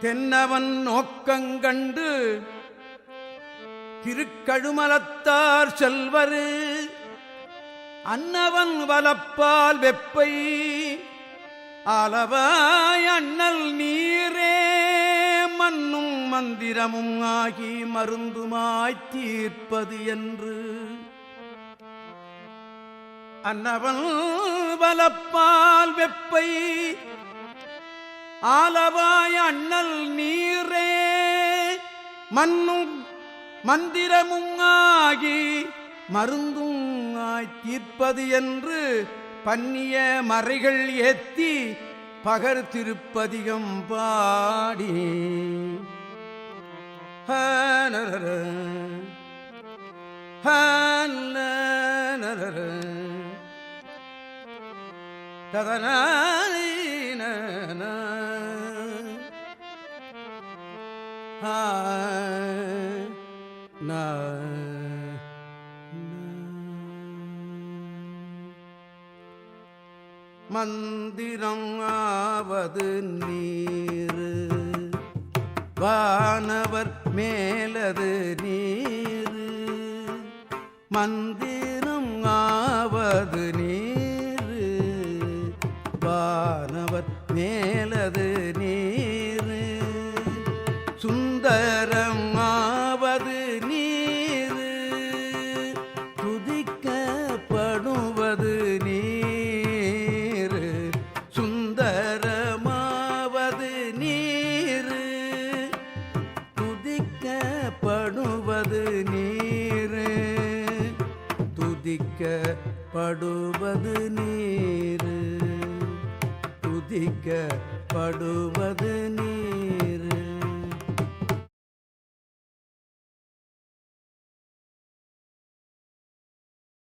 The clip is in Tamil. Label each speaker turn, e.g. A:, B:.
A: தென்னவன் நோக்கங்கண்டு திருக்கழுமலத்தார் செல்வரு. அன்னவன் வலப்பால் வெப்பை அளவாய் அண்ணல் நீரே. மண்ணும் மந்திரமும் ஆகி மருந்துமாய்த் தீர்ப்பது என்று. அன்னவன் வலப்பால் வெப்பை ஆலவாய் அண்ணல் மண்ணும் மந்திரமும் ஆகி மருந்தும் ஆய் தீர்ப்பது என்று பன்னிய மறைகள் ஏத்தி பகர் திருப்பதிகம் பாடி. ஹனரர, மந்திரம் ஆவது நீர் வானவர் மேலது நீர் மந்திரம் ஆவது துதிக்கப்படுவது நீர். துதிக்கப்படுவது நீர்